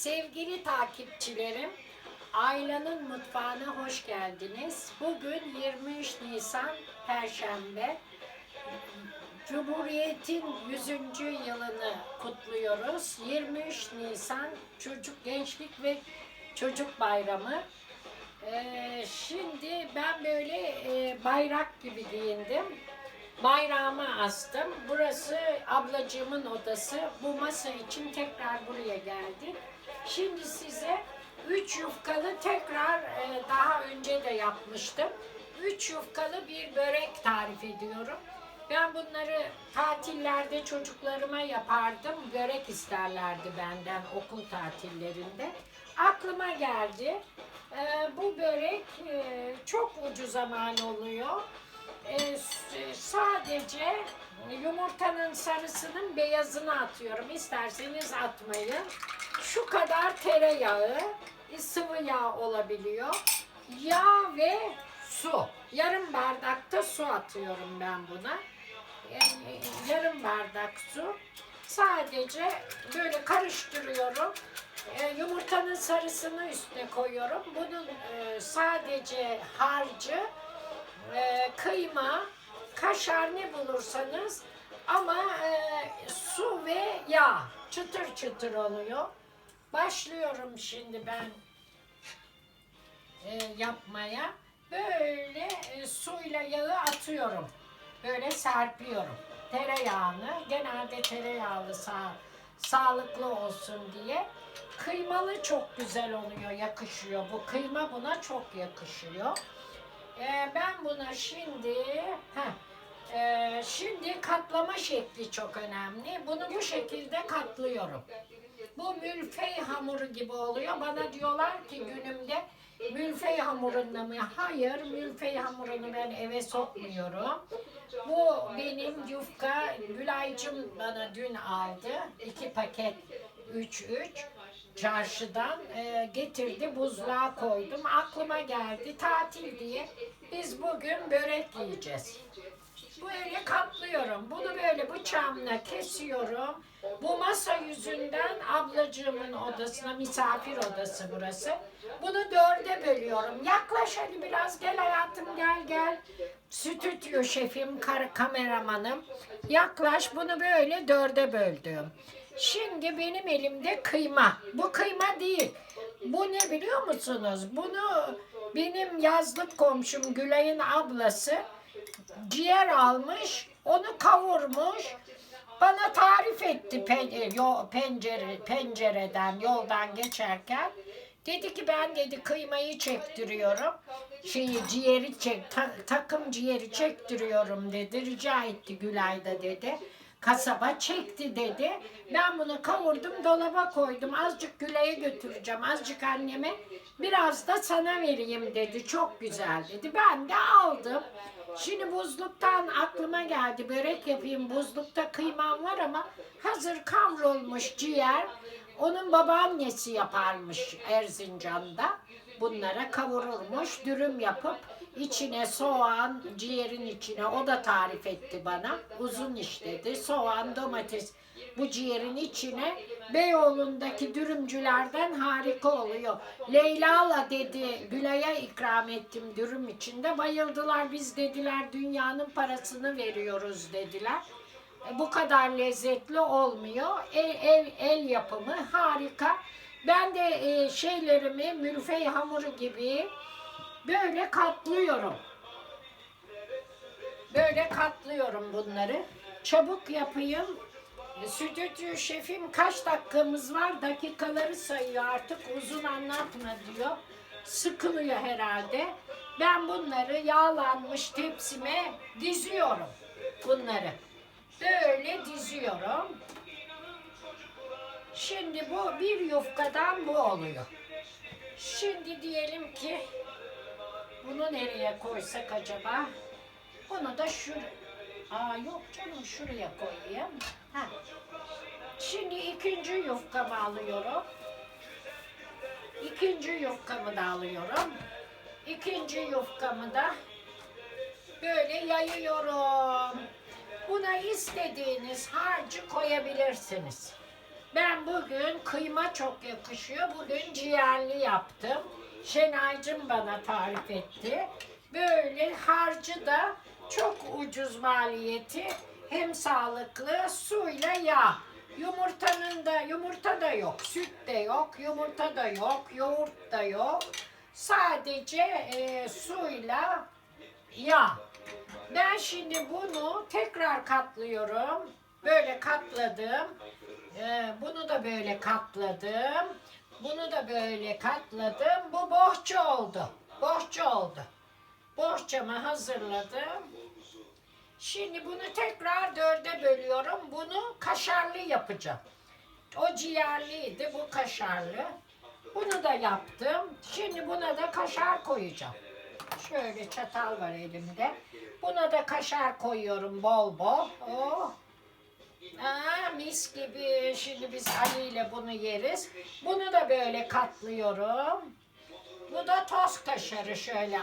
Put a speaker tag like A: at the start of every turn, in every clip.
A: Sevgili takipçilerim, Ayla'nın mutfağına hoş geldiniz. Bugün 23 Nisan Perşembe. Cumhuriyet'in 100. yılını kutluyoruz. 23 Nisan Çocuk Gençlik ve Çocuk Bayramı. Ee, şimdi ben böyle e, bayrak gibi giyindim. Bayrağımı astım. Burası ablacığımın odası. Bu masa için tekrar buraya geldik. Şimdi size üç yufkalı tekrar e, daha önce de yapmıştım. Üç yufkalı bir börek tarif ediyorum. Ben bunları tatillerde çocuklarıma yapardım. Börek isterlerdi benden okul tatillerinde. Aklıma geldi. E, bu börek e, çok ucuza mal oluyor. E, s- sadece yumurtanın sarısının beyazını atıyorum. İsterseniz atmayın. Şu kadar tereyağı, e, sıvı yağ olabiliyor. Yağ ve su. Yarım bardakta su atıyorum ben buna. Yani yarım bardak su. Sadece böyle karıştırıyorum. E, yumurtanın sarısını üstüne koyuyorum. Bunun e, sadece harcı e, kıyma, kaşar ne bulursanız ama e, su ve yağ çıtır çıtır oluyor. Başlıyorum şimdi ben e, yapmaya. Böyle e, suyla yağı atıyorum. Böyle serpiyorum. Tereyağını, genelde tereyağlı sağ, sağlıklı olsun diye. Kıymalı çok güzel oluyor, yakışıyor. Bu kıyma buna çok yakışıyor. Ee, ben buna şimdi heh, ee, şimdi katlama şekli çok önemli. Bunu bu şekilde katlıyorum. Bu mülfey hamuru gibi oluyor. Bana diyorlar ki günümde mülfey hamurunda mı? Hayır, mülfey hamurunu ben eve sokmuyorum. Bu benim yufka, Gülaycım bana dün aldı. iki paket 3-3 çarşıdan e, getirdi buzluğa koydum. Aklıma geldi tatil diye biz bugün börek yiyeceğiz. Böyle katlıyorum. Bunu böyle bıçağımla kesiyorum. Bu masa yüzünden ablacığımın odasına, misafir odası burası. Bunu dörde bölüyorum. Yaklaş hadi biraz gel hayatım gel gel. Stüdyo şefim, kameramanım. Yaklaş bunu böyle dörde böldüm. Şimdi benim elimde kıyma. Bu kıyma değil. Bu ne biliyor musunuz? Bunu benim yazlık komşum Gülay'ın ablası ciğer almış, onu kavurmuş. Bana tarif etti yo- pencere, pencereden, yoldan geçerken. Dedi ki ben dedi kıymayı çektiriyorum. Şeyi ciğeri çek, ta- takım ciğeri çektiriyorum dedi. Rica etti Gülay da dedi. Kasaba çekti dedi. Ben bunu kavurdum dolaba koydum. Azıcık Gülay'a götüreceğim. Azıcık anneme. Biraz da sana vereyim dedi. Çok güzel dedi. Ben de aldım. Şimdi buzluktan aklıma geldi. Börek yapayım. Buzlukta kıymam var ama hazır kavrulmuş ciğer. Onun babaannesi yaparmış Erzincan'da. Bunlara kavurulmuş, dürüm yapıp içine soğan, ciğerin içine o da tarif etti bana. Uzun iş. Soğan, domates bu ciğerin içine Beyoğlu'ndaki dürümcülerden harika oluyor. Leyla'la dedi Gülay'a ikram ettim dürüm içinde. Bayıldılar biz dediler dünyanın parasını veriyoruz dediler. E, bu kadar lezzetli olmuyor. El, el, el yapımı harika. Ben de e, şeylerimi mülfey hamuru gibi böyle katlıyorum. Böyle katlıyorum bunları. Çabuk yapayım. Stüdyo şefim kaç dakikamız var? Dakikaları sayıyor artık uzun anlatma diyor. Sıkılıyor herhalde. Ben bunları yağlanmış tepsime diziyorum. Bunları. Böyle diziyorum. Şimdi bu bir yufkadan bu oluyor. Şimdi diyelim ki bunu nereye koysak acaba? Bunu da şu... Aa yok canım şuraya koyayım. Ha. Şimdi ikinci yufkamı alıyorum. İkinci yufkamı da alıyorum. İkinci yufkamı da böyle yayıyorum. Buna istediğiniz harcı koyabilirsiniz. Ben bugün kıyma çok yakışıyor. Bugün ciğerli yaptım. Şenaycım bana tarif etti. Böyle harcı da çok ucuz maliyeti. Hem sağlıklı suyla yağ. Yumurtanın da yumurta da yok, süt de yok, yumurta da yok, yoğurt da yok. Sadece e, suyla yağ. Ben şimdi bunu tekrar katlıyorum. Böyle katladım. Ee, bunu da böyle katladım. Böyle katladım. Bu bohça oldu. Bohça oldu. Bohçamı hazırladım. Şimdi bunu tekrar dörde bölüyorum. Bunu kaşarlı yapacağım. O ciğerliydi, bu kaşarlı. Bunu da yaptım. Şimdi buna da kaşar koyacağım. Şöyle çatal var elimde. Buna da kaşar koyuyorum bol bol. Oh. Aa, mis gibi. Şimdi biz Ali ile bunu yeriz. Bunu da böyle katlıyorum. Bu da toz kaşarı şöyle.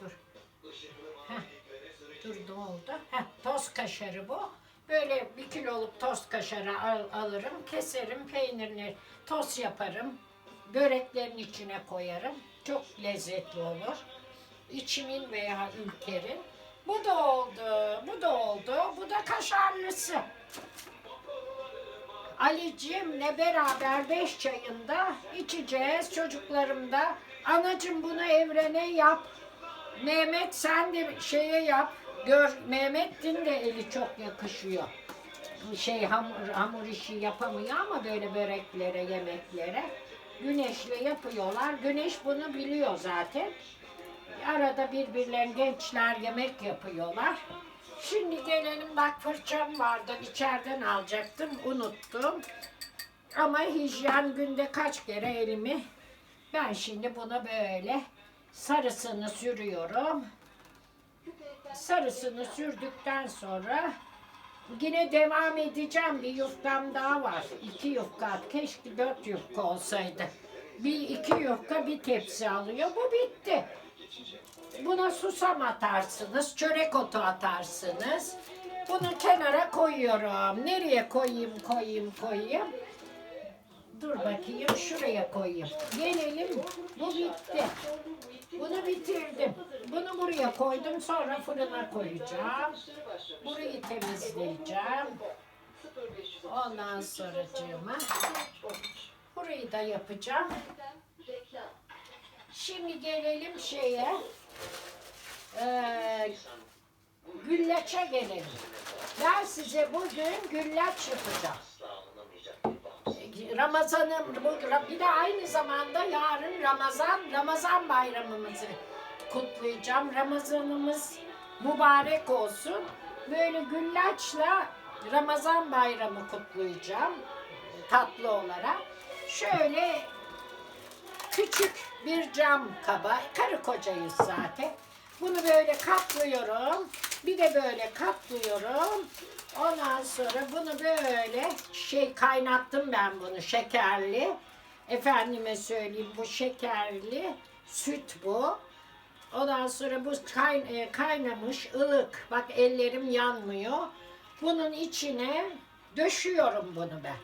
A: Dur. Heh. Dur ne oldu? Heh, toz kaşarı bu. Böyle bir kiloluk toz kaşarı al- alırım, keserim, peynirini toz yaparım. Böreklerin içine koyarım. Çok lezzetli olur. İçimin veya ülkerin. Bu da oldu, bu da oldu. Bu da kaşarlısı. Ali'cimle beraber beş çayında içeceğiz. Çocuklarım da anacım bunu evrene yap. Mehmet sen de şeye yap. Gör Mehmet'in de eli çok yakışıyor. Şey hamur, hamur işi yapamıyor ama böyle böreklere, yemeklere. Güneşle yapıyorlar. Güneş bunu biliyor zaten. Arada birbirlerine gençler yemek yapıyorlar. Şimdi gelelim bak fırçam vardı içeriden alacaktım unuttum. Ama hijyen günde kaç kere elimi ben şimdi bunu böyle sarısını sürüyorum. Sarısını sürdükten sonra yine devam edeceğim. Bir yufkam daha var. İki yufka. Keşke dört yufka olsaydı. Bir iki yufka bir tepsi alıyor. Bu bitti. Buna susam atarsınız, çörek otu atarsınız. Bunu kenara koyuyorum. Nereye koyayım, koyayım, koyayım? Dur bakayım, şuraya koyayım. Gelelim, bu bitti. Bunu bitirdim. Bunu buraya koydum, sonra fırına koyacağım. Burayı temizleyeceğim. Ondan sonra burayı da yapacağım. Şimdi gelelim şeye. Ee, güllaç'a gelelim. Ben size bugün güllaç yapacağım. Ramazan'ım, bu- bir de aynı zamanda yarın Ramazan, Ramazan bayramımızı kutlayacağım. Ramazanımız mübarek olsun. Böyle güllaçla Ramazan bayramı kutlayacağım tatlı olarak. Şöyle küçük bir cam kaba, karı kocayız zaten. Bunu böyle katlıyorum. Bir de böyle katlıyorum. Ondan sonra bunu böyle şey kaynattım ben bunu şekerli. Efendime söyleyeyim bu şekerli süt bu. Ondan sonra bu kayn- e, kaynamış ılık. Bak ellerim yanmıyor. Bunun içine döşüyorum bunu ben.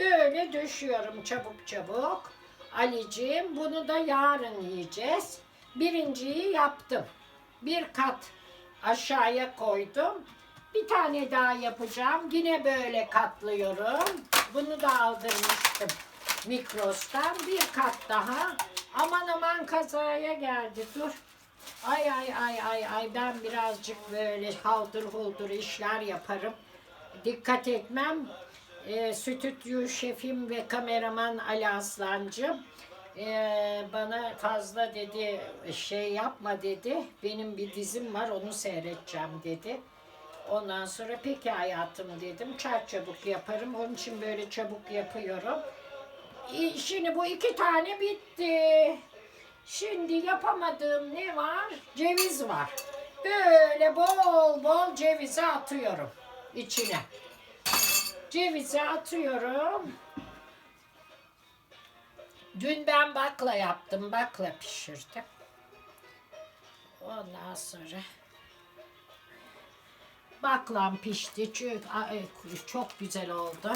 A: Böyle döşüyorum çabuk çabuk. Ali'ciğim bunu da yarın yiyeceğiz. Birinciyi yaptım. Bir kat aşağıya koydum. Bir tane daha yapacağım. Yine böyle katlıyorum. Bunu da aldırmıştım Mikros'tan. Bir kat daha. Aman aman kazaya geldi. Dur. Ay ay ay ay ay ben birazcık böyle haldır huldur işler yaparım. Dikkat etmem. E, stüdyo şefim ve kameraman Ali Aslancı e, bana fazla dedi şey yapma dedi. Benim bir dizim var onu seyredeceğim dedi. Ondan sonra peki hayatım dedim. Çar çabuk yaparım. Onun için böyle çabuk yapıyorum. İ- Şimdi bu iki tane bitti. Şimdi yapamadığım ne var? Ceviz var. Böyle bol bol cevizi atıyorum içine. Cevizi atıyorum. Dün ben bakla yaptım. Bakla pişirdim. Ondan sonra baklam pişti. Çünkü ay, çok güzel oldu.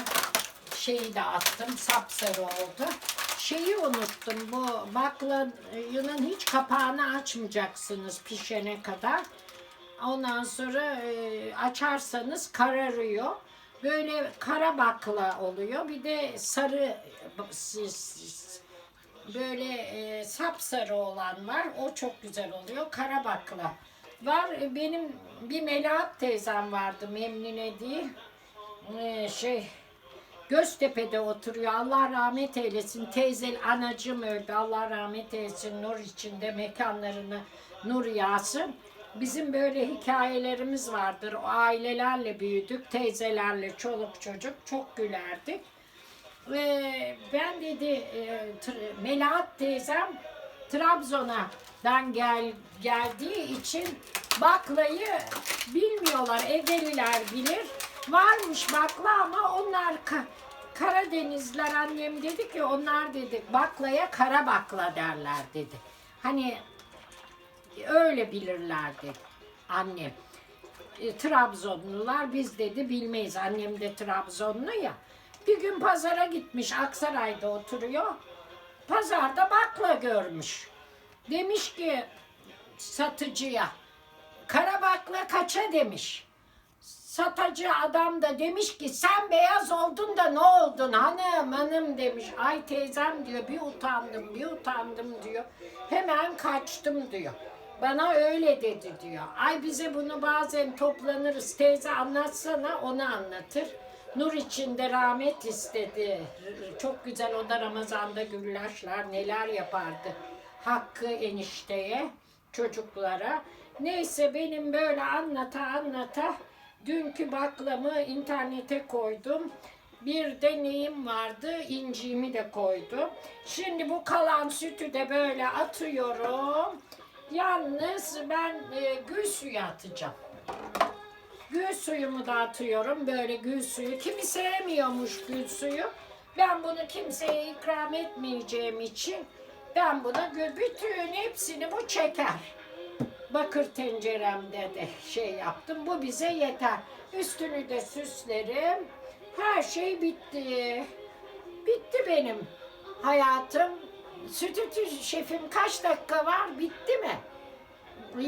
A: şeyi de attım. Sapsarı oldu. Şeyi unuttum. Bu baklanın hiç kapağını açmayacaksınız pişene kadar. Ondan sonra e, açarsanız kararıyor. Böyle kara bakla oluyor. Bir de sarı böyle e, sapsarı olan var. O çok güzel oluyor. Kara bakla var. E, Benim bir Melahat teyzem vardı Memnune değil. E, şey Göztepe'de oturuyor. Allah rahmet eylesin. Teyzel anacım öldü. Allah rahmet eylesin. Nur içinde mekanlarını nur yağsın. Bizim böyle hikayelerimiz vardır. O ailelerle büyüdük. Teyzelerle, çoluk çocuk çok gülerdik. Ve ben dedi e, Melahat teyzem Trabzon'dan gel, geldiği için baklayı bilmiyorlar. Evdeliler bilir. Varmış bakla ama onlar ka- Karadenizler annem dedi ki onlar dedi baklaya kara bakla derler dedi. Hani öyle bilirler dedi annem. E, Trabzonlular biz dedi bilmeyiz. Annem de Trabzonlu ya. Bir gün pazara gitmiş Aksaray'da oturuyor. Pazarda bakla görmüş. Demiş ki satıcıya kara bakla kaça demiş. Satıcı adam da demiş ki sen beyaz oldun da ne oldun hanım hanım demiş. Ay teyzem diyor bir utandım bir utandım diyor. Hemen kaçtım diyor. Bana öyle dedi diyor. Ay bize bunu bazen toplanırız teyze anlatsana onu anlatır. Nur içinde rahmet istedi. Çok güzel o da Ramazan'da güllaçlar neler yapardı. Hakkı enişteye, çocuklara. Neyse benim böyle anlata anlata dünkü baklamı internete koydum. Bir de neyim vardı? İnciğimi de koydum. Şimdi bu kalan sütü de böyle atıyorum. Yalnız ben e, gül suyu atacağım. Gül suyumu da atıyorum. Böyle gül suyu. Kimi sevmiyormuş gül suyu. Ben bunu kimseye ikram etmeyeceğim için ben buna gül, bütün hepsini bu çeker. Bakır tenceremde de şey yaptım. Bu bize yeter. Üstünü de süslerim. Her şey bitti. Bitti benim hayatım. Sütütü şefim kaç dakika var? Bitti mi?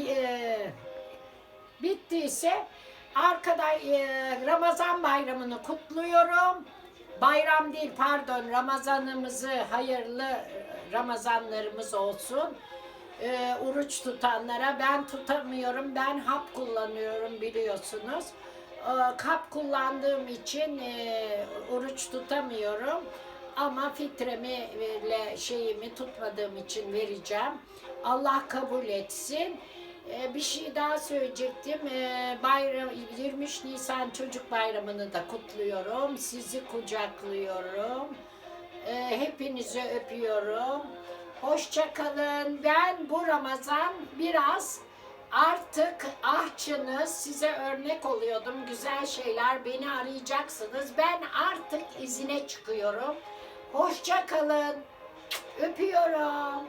A: Ee, bittiyse arkada e, Ramazan bayramını kutluyorum. Bayram değil pardon Ramazanımızı hayırlı e, Ramazanlarımız olsun. Ee, oruç tutanlara ben tutamıyorum. Ben hap kullanıyorum biliyorsunuz. Ee, kap kullandığım için e, oruç tutamıyorum. Ama fitremi ve şeyimi tutmadığım için vereceğim. Allah kabul etsin. Ee, bir şey daha söyleyecektim. Ee, bayram 23 Nisan Çocuk Bayramı'nı da kutluyorum. Sizi kucaklıyorum. Ee, hepinizi öpüyorum. Hoşça kalın. Ben bu Ramazan biraz artık ahçınız size örnek oluyordum. Güzel şeyler beni arayacaksınız. Ben artık izine çıkıyorum. Hoşça kalın. Öpüyorum.